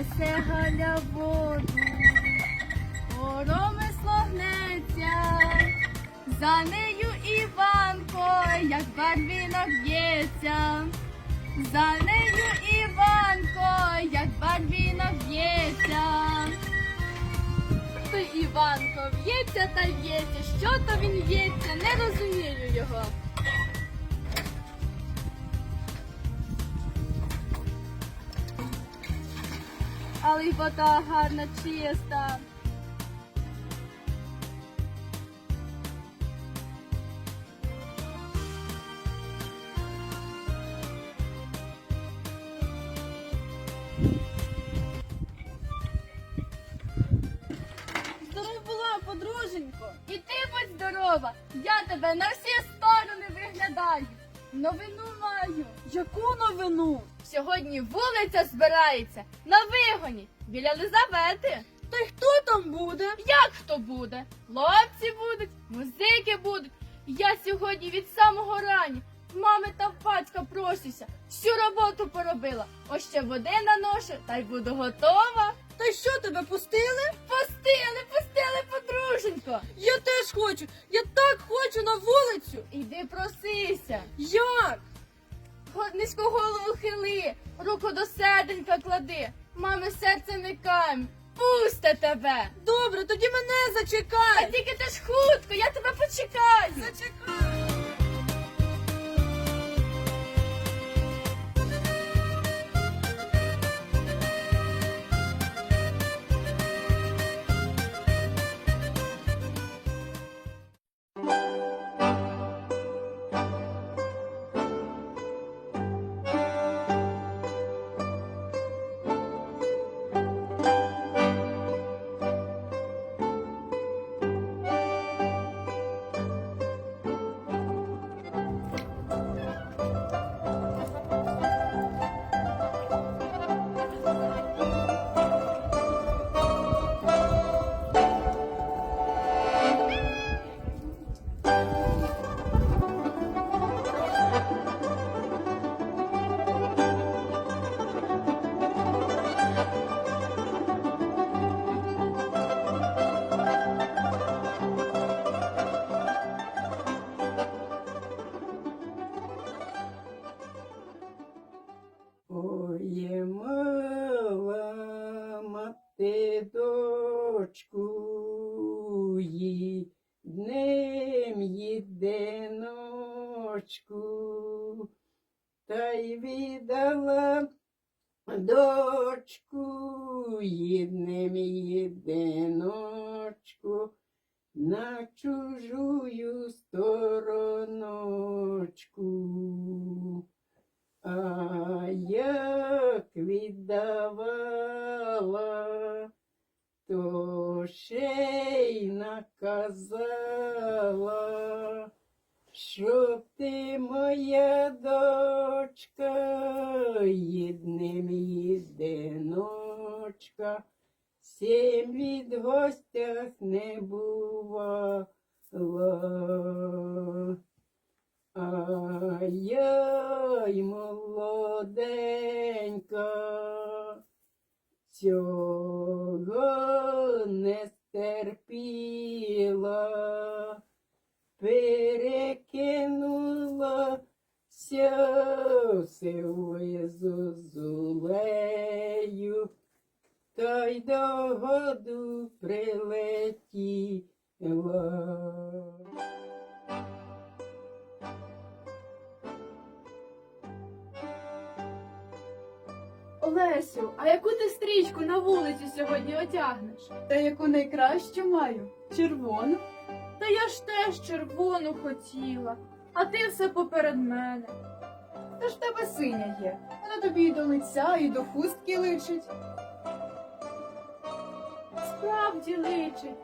несе Галя воду, Поромисло гнеться, за нею Іванко, як барвінок б'ється, за нею Іванко, як барвінок б'ється. Той Іванко в'ється та в'ється, що то він в'ється, не розумію його. Але й вода гарна, чиста. Вулиця збирається на вигоні біля Лизавети. Та й хто там буде? Як хто буде? Хлопці будуть, музики будуть. Я сьогодні від самого рані мами та батька просюся. Всю роботу поробила. Ось ще води наношу, та й буду готова. Та що тебе пустили? Пустили, пустили, подруженько. Я теж хочу. Я так хочу на вулицю. Іди просися. Як? Низьку голову хили, руку до серденька клади. Мами серце не камінь. Пусте тебе. Добре, тоді мене зачекай. А тільки ти ж хутко, я тебе почекаю. Зачекай. Днем та й віддала дочку, їй днем їде ночку, на чужую стороночку. А як віддавала, то ще наказала, щоб ти моя дочка, єдним єдиночка, сім від гостях не бувала. А я й молоденька, цього не стерпіла, перекинула силою зозулею, та й до году прилетіла. Олесю, а яку ти стрічку на вулиці сьогодні одягнеш? Та яку найкращу маю? Червону. Та я ж теж червону хотіла, а ти все поперед мене. Та ж тебе синя є. Вона тобі і до лиця, і до хустки личить. Справді личить.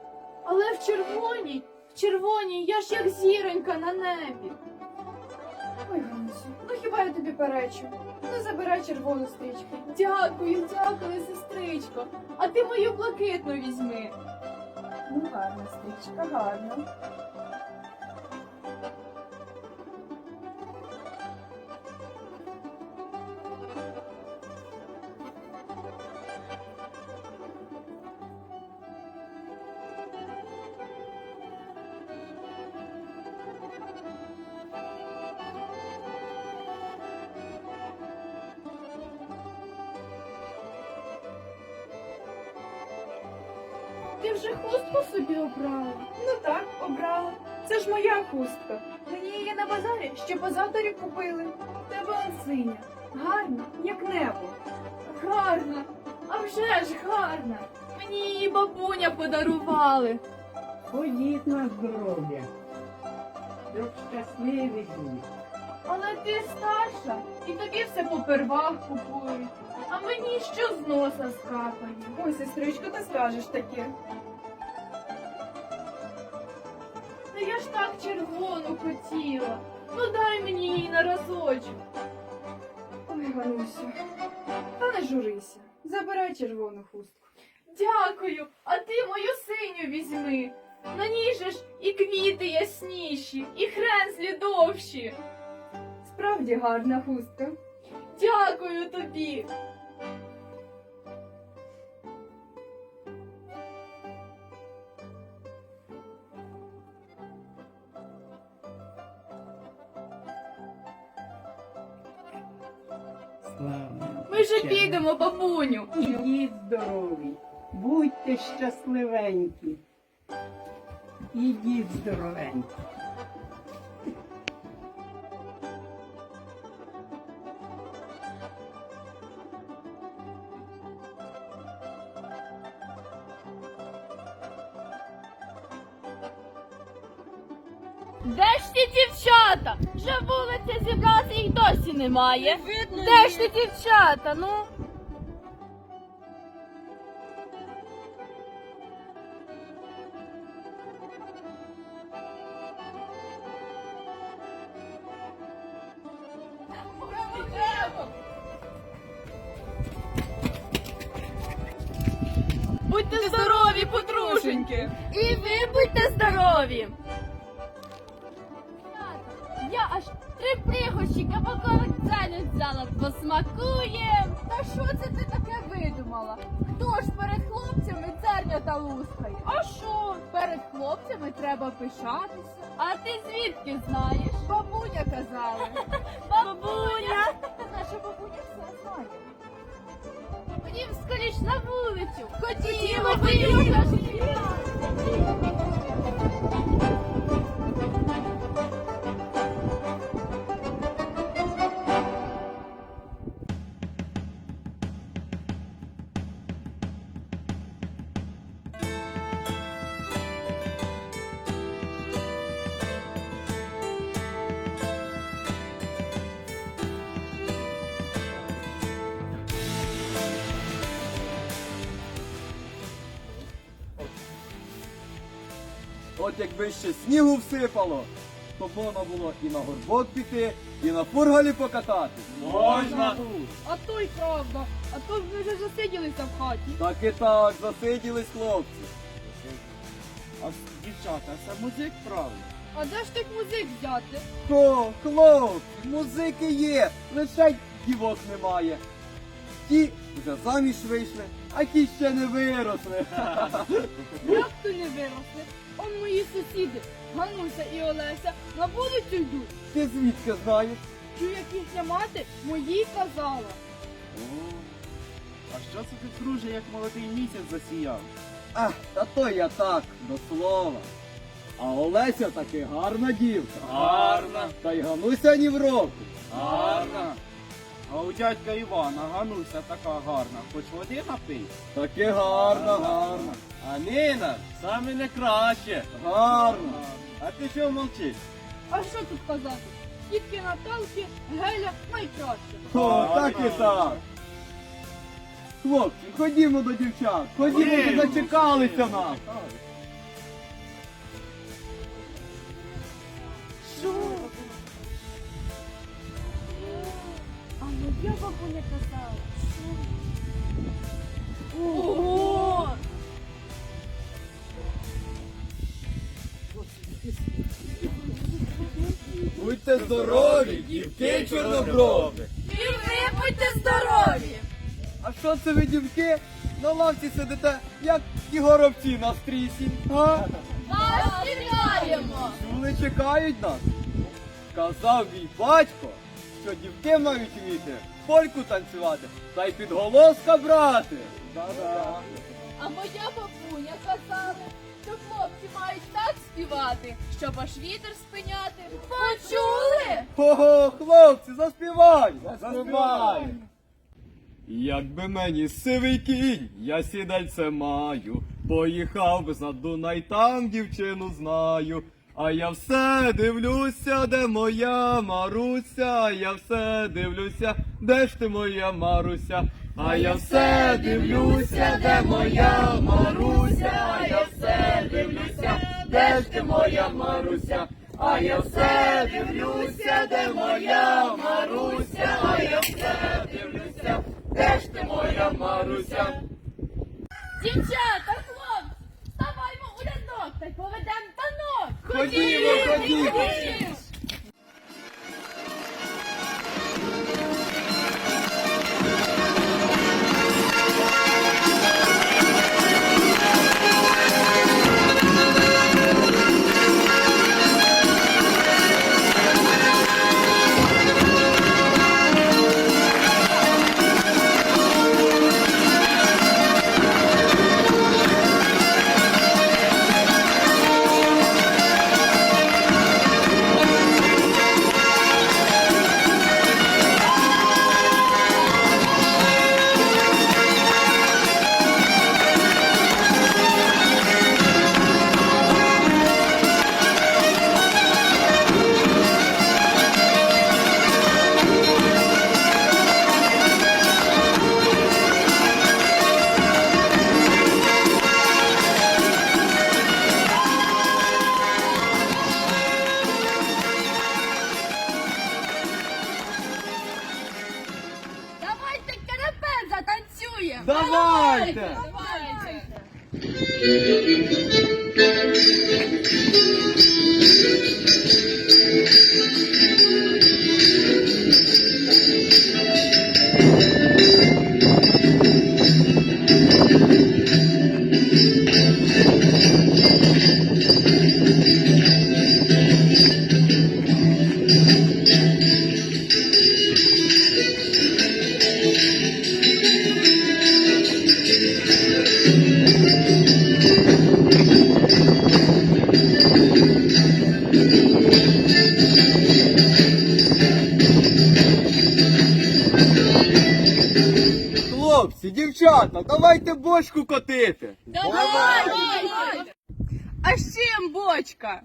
Але в червоній, в червоній я ж як зіронька на небі. Ой, Ганусю, ну хіба я тобі перечу? Ну забирай червону стрічку. Дякую, дякую, сестричко. А ти мою блакитну візьми. Ну, гарна стрічка, гарна. Вже хустку собі обрала. Ну так, обрала. Це ж моя хустка. Мені її на базарі ще позавторі купили. Тебе он синя. Гарна, як небо. Гарна, а вже ж гарна. Мені її бабуня подарували. Ходіть на здоров'я. Щоб щасливі були. Але ти старша, і тобі все попервах купують. А мені що з носа скапає. Ой, сестричко, ти скажеш таке. Я ж так червону хотіла. Ну дай мені її на разочок. Ой, Ганусю, та не журися. Забирай червону хустку. Дякую, а ти мою синю візьми. На ній же ж і квіти ясніші, і хрензлі довші. Справді гарна хустка. Дякую тобі. Вже підемо, бабуню. Ідіть здорові. Будьте щасливенькі. Ідіть здоровенькі. Де ж ті дівчата? Вже вулиця зібралася, їх досі немає. Де ж ті дівчата? Ну. Будьте здорові, подруженьки! І ви будьте здорові! Три пригощі кабакових дзелень взяла, посмакує. Та що це ти таке видумала? Хто ж перед хлопцями дзернята лускає? А що? Перед хлопцями треба пишатися. А ти звідки знаєш? Бабуня казала. Бабуня! Наша бабуня все знає. Ходім скоріш на вулицю. Ходімо, ходімо. От якби ще снігу всипало, то можна було і на горбок піти, і на фургалі покатати. Можна. А то й правда. А то ми вже засиділися в хаті. Так і так, засиділись хлопці. А дівчата, це музик правильно. А де ж тих музик взяти? Хто, хлопці, музики є, лише дівок немає. Ті вже заміж вийшли, а ті ще не виросли. сусіди, Гануся і Олеся, на вулицю йдуть. Ти звідки знаєш? Чую, як їхня мати моїй казала. О, а що це ти, друже, як молодий місяць засіяв? А, та то я так, до слова. А Олеся таки гарна дівка. Гарна. Та й Гануся ні в року. Гарна. А у дядька Івана Гануся така гарна, хоч води напий. Таки гарна, гарна. А Нина саме не краще. Гарна. А ти що мовчиш? А що тут казати? Тітки Наталки, Геля найкраще. О, так і так. Хлопці, ходімо до дівчат. Ходімо, ви зачекалися нас. Що? А моя бабуня казала. Ого! Будьте здорові, дівки чорноброві. І ви будьте здорові! А що це ви, дівки? На лавці сидите, як ті горобці на стрісі. А? Вас вітаємо! Чули, чекають нас. Казав мій батько, що дівки мають вміти польку танцювати та й підголоска брати. Да-да. А моя бабуня казала, що хлопці мають так співати, щоб аж вітер спиняти. Почули? Ого, хлопці, заспівай! Заспівай! Якби мені сивий кінь, я сідальце маю, поїхав би за Дунай, там дівчину знаю. А я все дивлюся, де моя Маруся, а я все дивлюся, де ж ти моя Маруся, а я все дивлюся, де моя Маруся, а я все дивлюся, де ж ти моя Маруся, а я все дивлюся, де моя Маруся, а я все дивлюся, де ж ти моя Маруся. Дівчата, хлопці, вставаймо у рядок та й поведемо танок. Ходімо, ходімо. Хлопці, дівчата, давайте бочку котити. Давайте. А з чим бочка?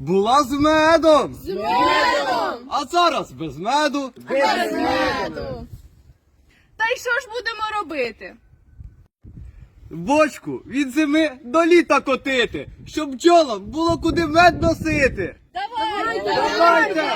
Була з медом, З медом. а зараз без меду. Без меду. Та й що ж будемо робити? Бочку від зими до літа котити, щоб бджолам було куди мед носити. Давайте. Давайте.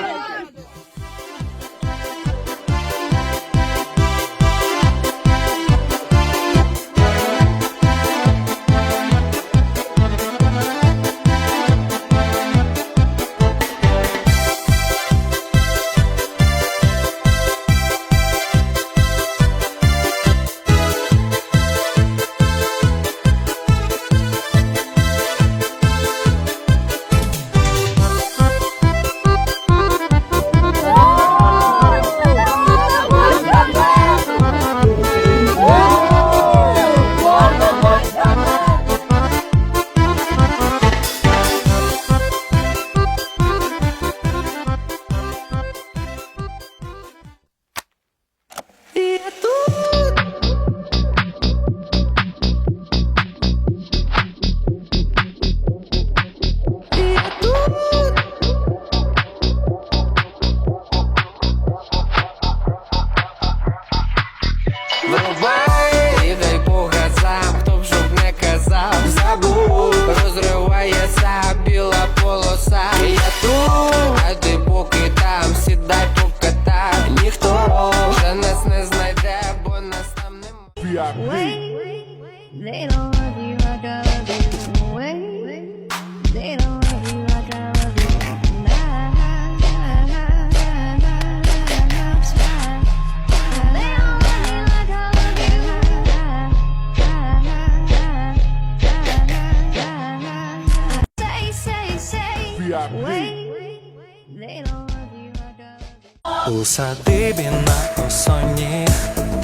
У садибі на осоні,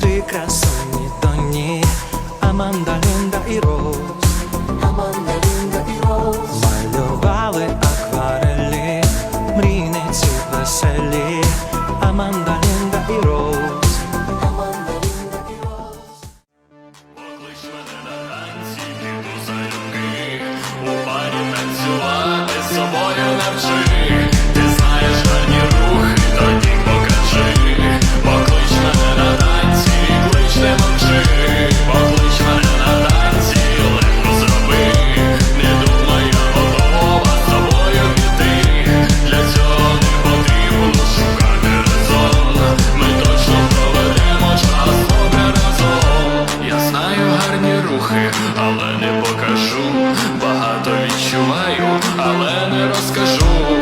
три красуні доні, Аманда але не розкажу.